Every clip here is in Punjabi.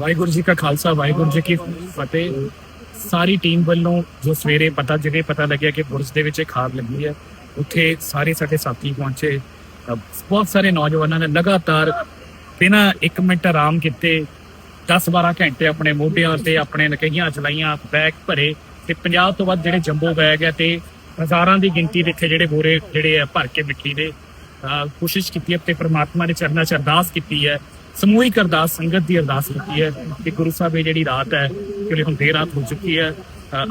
ਵਾਹਿਗੁਰੂ ਜੀ ਕਾ ਖਾਲਸਾ, ਵਾਹਿਗੁਰੂ ਜੀ ਕੀ ਫਤਿਹ। ਸਾਰੀ ਟੀਮ ਵੱਲੋਂ ਜੋ ਸਵੇਰੇ ਪਤਾ ਜਿਹੜੇ ਪਤਾ ਲੱਗਿਆ ਕਿ ਬੁਰਜ ਦੇ ਵਿੱਚ ਇਹ ਖਾਦ ਲੱਗੀ ਹੈ, ਉੱਥੇ ਸਾਰੇ ਸਾਡੇ ਸਾਥੀ ਪਹੁੰਚੇ। ਬਹੁਤ ਸਾਰੇ ਨੌਜਵਾਨਾਂ ਨੇ ਲਗਾਤਾਰ ਬਿਨਾਂ 1 ਮਿੰਟ ਆਰਾਮ ਕੀਤੇ 10-12 ਘੰਟੇ ਆਪਣੇ ਮੋਢਿਆਂ ਤੇ ਆਪਣੇ ਨਕਈਆਂ ਚਲਾਈਆਂ ਬੈਗ ਭਰੇ ਤੇ 50 ਤੋਂ ਵੱਧ ਜਿਹੜੇ ਜੰਬੋ ਬੈਗ ਹੈ ਤੇ ਹਜ਼ਾਰਾਂ ਦੀ ਗਿਣਤੀ ਦੇ ਇੱਥੇ ਜਿਹੜੇ ਬੋਰੇ ਜਿਹੜੇ ਆ ਭਰ ਕੇ ਮਿੱਟੀ ਦੇ ਕੋਸ਼ਿਸ਼ ਕੀਤੀ ਹੈ ਤੇ ਪ੍ਰਮਾਤਮਾ ਦੇ ਚਰਨਾਂ ਚ ਅਰਦਾਸ ਕੀਤੀ ਹੈ ਸਮੂਹਿਕ ਅਰਦਾਸ ਸੰਗਤ ਦੀ ਅਰਦਾਸ ਕੀਤੀ ਹੈ ਕਿ ਗੁਰੂ ਸਾਹਿਬ ਇਹ ਜਿਹੜੀ ਰਾਤ ਹੈ ਕਿ ਹੁਣ ਦੇਰ ਰਾਤ ਹੋ ਚੁੱਕੀ ਹੈ।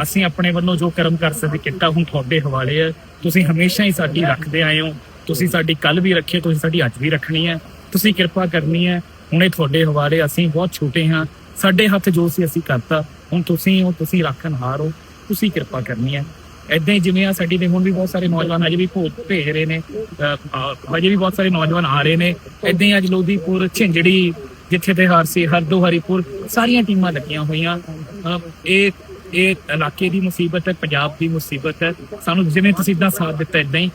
ਅਸੀਂ ਆਪਣੇ ਵੱਲੋਂ ਜੋ ਕਰਮ ਕਰ ਸਕਦੇ ਕੀਤਾ ਹੁਣ ਤੁਹਾਡੇ ਹਵਾਲੇ ਹੈ। ਤੁਸੀਂ ਹਮੇਸ਼ਾ ਹੀ ਸਾਡੀ ਰੱਖਦੇ ਆਏ ਹੋ। ਤੁਸੀਂ ਸਾਡੀ ਕੱਲ ਵੀ ਰੱਖੀ ਹੈ, ਤੁਸੀਂ ਸਾਡੀ ਅੱਜ ਵੀ ਰੱਖਣੀ ਹੈ। ਤੁਸੀਂ ਕਿਰਪਾ ਕਰਨੀ ਹੈ। ਹੁਣੇ ਤੁਹਾਡੇ ਹਵਾਲੇ ਅਸੀਂ ਬਹੁਤ ਛੋਟੇ ਹਾਂ। ਸਾਡੇ ਹੱਥ ਜੋ ਸੀ ਅਸੀਂ ਕਰਤਾ। ਹੁਣ ਤੁਸੀਂ ਹੋ ਤੁਸੀਂ ਰੱਖਣ ਹਾਰ ਹੋ। ਤੁਸੀਂ ਕਿਰਪਾ ਕਰਨੀ ਹੈ। ਏਦਾਂ ਹੀ ਜਿਵੇਂ ਆ ਸਾਡੀ ਦੇ ਹੁਣ ਵੀ ਬਹੁਤ ਸਾਰੇ ਨੌਜਵਾਨ ਅਜੇ ਵੀ ਭੋਜ ਭੇਜ ਰਹੇ ਨੇ ਅਜੇ ਵੀ ਬਹੁਤ ਸਾਰੇ ਨੌਜਵਾਨ ਆ ਰਹੇ ਨੇ। ਏਦਾਂ ਹੀ ਅੱਜ ਲੋਧੀਪੁਰ ਝਿੰਜੜੀ, ਜਿੱਥੇ ਤੇ ਹਾਰ ਸੀ ਹਰਦੋ ਹਰੀਪੁਰ ਸਾਰੀਆਂ ਟੀਮਾਂ ਲੱਗੀਆਂ ਹੋਈਆਂ। ਇਹ ਇਹ ਇਲਾਕੇ ਦੀ ਮੁਸੀਬਤ ਹੈ, ਪੰਜਾਬ ਦੀ ਮੁਸੀਬਤ ਹੈ। ਸਾਨੂੰ ਜਿਵੇਂ ਤੁਸੀਂ ਇਦਾਂ ਸਾਥ ਦਿੱਤਾ ਇਦਾਂ ਹੀ।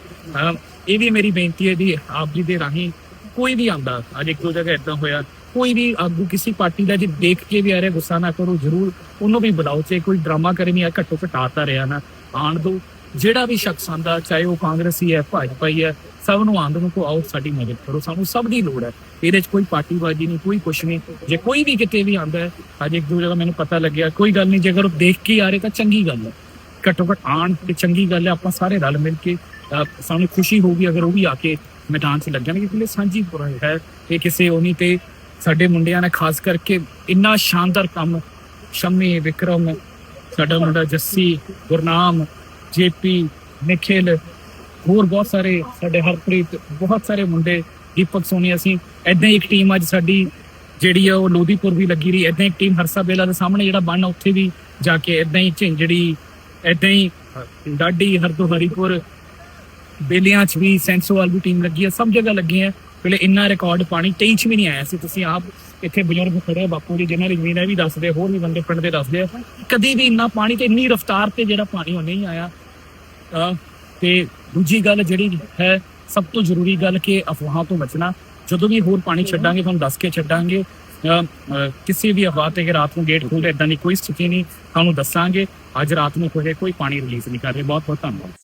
ਇਹ ਵੀ ਮੇਰੀ ਬੇਨਤੀ ਹੈ ਜੀ, ਆਪ ਜੀ ਦੇ ਰਾਹੀਂ ਕੋਈ ਵੀ ਆਂਦਾ ਅੱਜ ਇੱਕ ਦੋ ਜਗ੍ਹਾ ਇਦਾਂ ਹੋਇਆ, ਕੋਈ ਵੀ ਆਗੂ ਕਿਸੇ ਪਾਰਟੀ ਦਾ ਜੇ ਦੇਖ ਕੇ ਵੀ ਆ ਰਿਹਾ, ਗੁੱਸਾ ਨਾ ਕਰੋ, ਜਰੂਰ ਉਹਨੂੰ ਵੀ ਬੁਲਾਓ, ਚਾਹੇ ਕੋਈ ਡਰਾਮਾ ਕਰੇ ਨਹੀਂ ਆ ਘੱਟੋ ਘੱਟ ਆਤਾ ਰਿਹਾ ਨਾ। ਆਣ ਦੋ। ਜਿਹੜਾ ਵੀ ਸ਼ਖਸ ਆਂਦਾ ਚਾਹੇ ਉਹ ਕਾਂਗਰਸੀ ਹੈ ਭਾਜਪਾ ਹੀ ਹੈ, ਸਭ ਨੂੰ ਆਂਦ ਨੂੰ ਕੋ ਆਓ ਸਾਡੀ ਮਦਦ ਕਰੋ। ਸਾਨੂੰ ਸਭ ਦੀ ਲੋੜ ਹੈ। ਇਹਦੇ 'ਚ ਕੋਈ ਪਾਰਟੀਬਾਜ਼ੀ ਨਹੀਂ, ਕੋਈ ਕੁਛ ਨਹੀਂ। ਜੇ ਕੋਈ ਵੀ ਕਿਤੇ ਵੀ ਆਂਦਾ ਹੈ, ਅੱਜ ਇੱਕ ਦੋ ਜਗ੍ਹਾ ਮੈਨੂੰ ਪਤਾ ਲੱਗਿਆ, ਕੋਈ ਗੱਲ ਨਹੀਂ ਜੇਕਰ ਉਹ ਦੇਖ ਕੇ ਆ ਰਹੇ ਤਾਂ ਚੰਗੀ ਗੱਲ ਹੈ। ਘੱਟੋ ਘੱਟ ਆਣ ਤੇ ਚੰਗੀ ਗੱਲ ਹੈ, ਆਪਾਂ ਸਾਰੇ ਰਲ ਮਿਲ ਕੇ ਸਾਨੂੰ ਖੁਸ਼ੀ ਹੋਊਗੀ ਅਗਰ ਉਹ ਵੀ ਆ ਕੇ ਮੈਦਾਨ 'ਚ ਲੱਗਣਗੇ, ਕਿਉਂਕਿ ਸਾਂਝੀ ਪੁਰਾ ਹੈ। ਇਹ ਕਿਸੇ ਉਹ ਨਹੀਂ ਤੇ ਸਾਡੇ ਮੁੰਡਿਆਂ ਨੇ ਖਾਸ ਕਰਕੇ ਇੰਨਾ ਸ਼ਾਨਦਾਰ ਕੰਮ, ਸ਼ਮੀ, ਵਿਕਰਮ ਸਾਡਾ ਮੁੰਡਾ ਜੱਸੀ, ਗੁਰਨਾਮ, ਜੇਪੀ ਨਿਖਿਲ ਹੋਰ ਬਹੁਤ ਸਾਰੇ ਸਾਡੇ ਹਰਪ੍ਰੀਤ, ਬਹੁਤ ਸਾਰੇ ਮੁੰਡੇ, ਦੀਪਕ ਸੋਨੀ ਅਸੀਂ ਐਦਾਂ ਹੀ ਇੱਕ ਟੀਮ ਅੱਜ ਸਾਡੀ ਜਿਹੜੀ ਆ ਉਹ ਲੋਧੀਪੁਰ ਵੀ ਲੱਗੀ ਰਹੀ। ਐਦਾਂ ਇੱਕ ਟੀਮ ਹਰਸਾ ਬੇਲਾ ਦੇ ਸਾਹਮਣੇ ਜਿਹੜਾ ਬਣ ਉੱਥੇ ਵੀ ਜਾ ਕੇ ਐਦਾਂ ਹੀ ਝਿੰਜੜੀ ਐਦਾਂ ਹੀ ਡਾਡੀ ਹਰਦੋ, ਹਰੀਪੁਰ, ਬੇਲੀਆਂ ਚ ਵੀ ਸੈਂਸੋਵਾਲ ਵੀ ਟੀਮ ਲੱਗੀ ਹੈ ਸਭ ਜਗ੍ਹਾ ਲੱਗੀ ਹੈ ਪਹਿਲੇ ਇੰਨਾ ਰਿਕਾਰਡ ਪਾਣੀ 23 ਚ ਵੀ ਨਹੀਂ ਆਇਆ ਸੀ। ਤੁਸੀਂ ਆਪ ਇੱਥੇ ਬਜ਼ੁਰਗ ਖੜੇ ਆ, ਬਾਪੂ ਜੀ ਜਿਨ੍ਹਾਂ ਦੀ ਜ਼ਮੀਨ ਹੈ ਵੀ ਦੱਸਦੇ ਆ, ਹੋਰ ਵੀ ਬੰਦੇ ਪਿੰਡ ਦੇ ਦੱਸਦੇ ਆ। ਕਦੀ ਵੀ ਇੰਨਾ ਪਾਣੀ ਤੇ ਇੰਨੀ ਰਫ਼ਤਾਰ ਤੇ ਜਿਹੜਾ ਪਾਣੀ ਉਹ ਨਹੀਂ ਆਇਆ ਅਹ ਤੇ ਦੂਜੀ ਗੱਲ ਜਿਹੜੀ ਹੈ ਸਭ ਤੋਂ ਜ਼ਰੂਰੀ ਗੱਲ ਕਿ ਅਫਵਾਹਾਂ ਤੋਂ ਬਚਣਾ। ਜਦੋਂ ਵੀ ਹੋਰ ਪਾਣੀ ਛੱਡਾਂਗੇ ਤੁਹਾਨੂੰ ਦੱਸ ਕੇ ਛੱਡਾਂਗੇ। ਕਿਸੇ ਵੀ ਅਫਵਾਹ ਤੇ ਰਾਤ ਨੂੰ ਗੇਟ ਖੋਲ੍ਹ ਇਦਾਂ ਦੀ ਕੋਈ ਸਥਿਤੀ ਨਹੀਂ ਤੁਹਾਨੂੰ ਦੱਸਾਂਗੇ। ਅੱਜ ਰਾਤ ਨੂੰ ਕੋਈ ਕੋਈ ਪਾਣੀ ਰਿਲੀਜ਼ ਨਹੀਂ ਕਰ ਰਹੇ। ਬਹੁਤ ਬਹੁਤ ਧੰਨਵਾਦ।